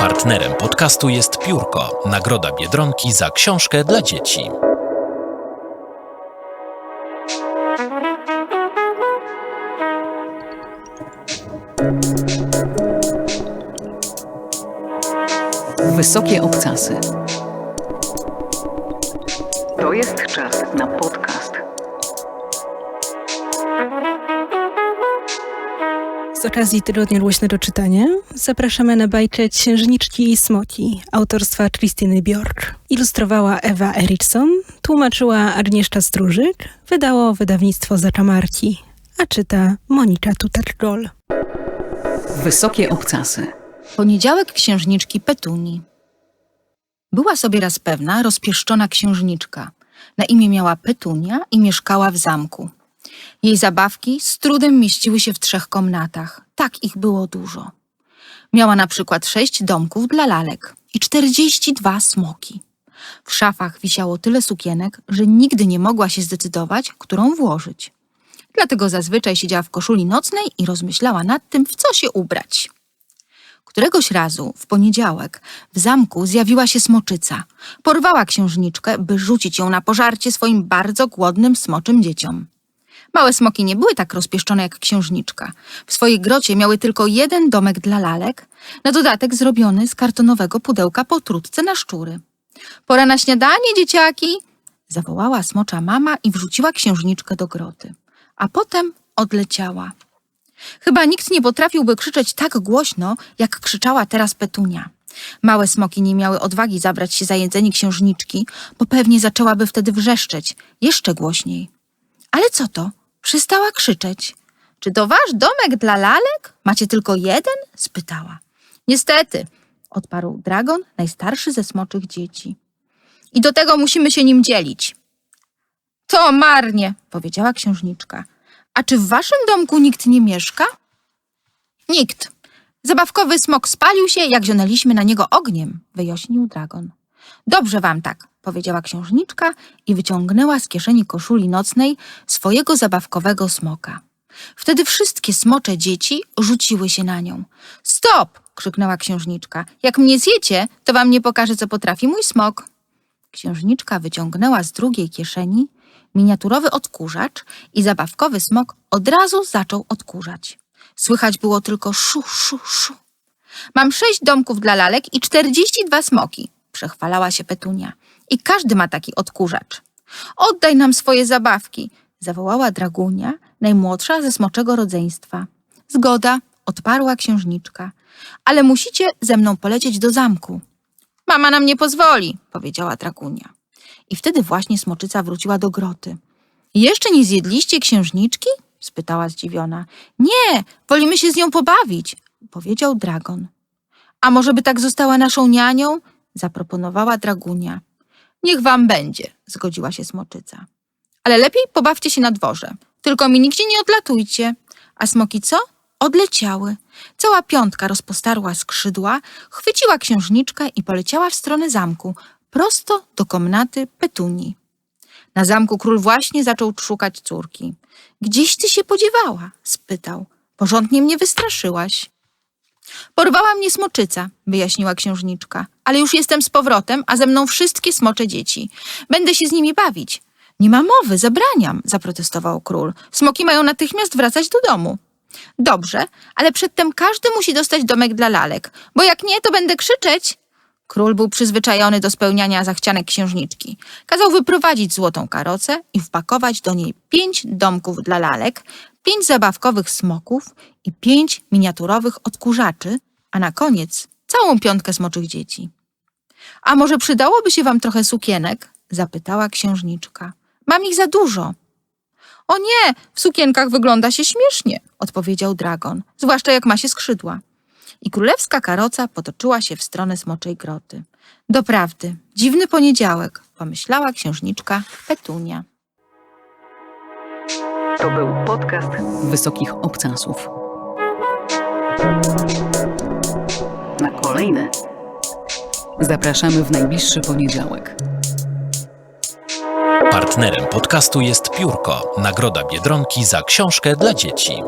Partnerem podcastu jest Piórko, nagroda Biedronki za książkę dla dzieci. Wysokie obcasy. To jest czas na podcast. Z okazji Tygodnia Głośnego Czytania zapraszamy na bajkę Księżniczki i Smoki autorstwa Krystyny Bjork. Ilustrowała Ewa Eriksson, tłumaczyła Agnieszka Stróżyk, wydało wydawnictwo Zakamarki, a czyta Monika Tutargol. Wysokie obcasy. Poniedziałek księżniczki Petuni. Była sobie raz pewna rozpieszczona księżniczka. Na imię miała Petunia i mieszkała w zamku. Jej zabawki z trudem mieściły się w trzech komnatach. Tak ich było dużo. Miała na przykład sześć domków dla lalek i czterdzieści dwa smoki. W szafach wisiało tyle sukienek, że nigdy nie mogła się zdecydować, którą włożyć. Dlatego zazwyczaj siedziała w koszuli nocnej i rozmyślała nad tym, w co się ubrać. Któregoś razu, w poniedziałek, w zamku zjawiła się smoczyca. Porwała księżniczkę, by rzucić ją na pożarcie swoim bardzo głodnym smoczym dzieciom. Małe smoki nie były tak rozpieszczone jak księżniczka. W swojej grocie miały tylko jeden domek dla lalek, na dodatek zrobiony z kartonowego pudełka po trutce na szczury. Pora na śniadanie, dzieciaki! Zawołała smocza mama i wrzuciła księżniczkę do groty. A potem odleciała. Chyba nikt nie potrafiłby krzyczeć tak głośno, jak krzyczała teraz Petunia. Małe smoki nie miały odwagi zabrać się za jedzenie księżniczki, bo pewnie zaczęłaby wtedy wrzeszczeć jeszcze głośniej. Ale co to? Przestała krzyczeć. Czy to wasz domek dla lalek? Macie tylko jeden? spytała. Niestety, odparł Dragon, najstarszy ze smoczych dzieci. I do tego musimy się nim dzielić. To marnie, powiedziała księżniczka. A czy w waszym domku nikt nie mieszka? Nikt. Zabawkowy smok spalił się, jak zionęliśmy na niego ogniem, wyjaśnił dragon. Dobrze wam tak, powiedziała księżniczka i wyciągnęła z kieszeni koszuli nocnej swojego zabawkowego smoka. Wtedy wszystkie smocze dzieci rzuciły się na nią. Stop! krzyknęła księżniczka. Jak mnie zjecie, to wam nie pokażę, co potrafi mój smok. Księżniczka wyciągnęła z drugiej kieszeni miniaturowy odkurzacz i zabawkowy smok od razu zaczął odkurzać. Słychać było tylko szu, szu, szu. Mam sześć domków dla lalek i czterdzieści dwa smoki, przechwalała się Petunia. I każdy ma taki odkurzacz. Oddaj nam swoje zabawki, zawołała Dragunia, najmłodsza ze smoczego rodzeństwa. Zgoda, odparła księżniczka. Ale musicie ze mną polecieć do zamku. Mama nam nie pozwoli, powiedziała Dragunia. I wtedy właśnie smoczyca wróciła do groty. Jeszcze nie zjedliście księżniczki? spytała zdziwiona. Nie, wolimy się z nią pobawić, powiedział dragon. A może by tak została naszą nianią? zaproponowała dragunia. Niech wam będzie, zgodziła się smoczyca. Ale lepiej pobawcie się na dworze. Tylko mi nigdzie nie odlatujcie. A smoki co? Odleciały. Cała piątka rozpostarła skrzydła, chwyciła księżniczkę i poleciała w stronę zamku, prosto do komnaty Petuni. Na zamku król właśnie zaczął szukać córki. Gdzieś ty się podziewała? spytał. Porządnie mnie wystraszyłaś. Porwała mnie smoczyca, wyjaśniła księżniczka, ale już jestem z powrotem, a ze mną wszystkie smocze dzieci. Będę się z nimi bawić. Nie ma mowy, zabraniam, zaprotestował król. Smoki mają natychmiast wracać do domu. Dobrze, ale przedtem każdy musi dostać domek dla lalek, bo jak nie, to będę krzyczeć. Król był przyzwyczajony do spełniania zachcianek księżniczki. Kazał wyprowadzić złotą karocę i wpakować do niej pięć domków dla lalek, pięć zabawkowych smoków i pięć miniaturowych odkurzaczy, a na koniec całą piątkę smoczych dzieci. A może przydałoby się wam trochę sukienek? zapytała księżniczka. Mam ich za dużo. O nie, w sukienkach wygląda się śmiesznie, odpowiedział dragon, zwłaszcza jak ma się skrzydła i królewska karoca potoczyła się w stronę smoczej groty. Doprawdy, dziwny poniedziałek, pomyślała księżniczka Petunia. To był podcast Wysokich Obcasów. Na kolejne zapraszamy w najbliższy poniedziałek. Partnerem podcastu jest Piórko, nagroda Biedronki za książkę dla dzieci.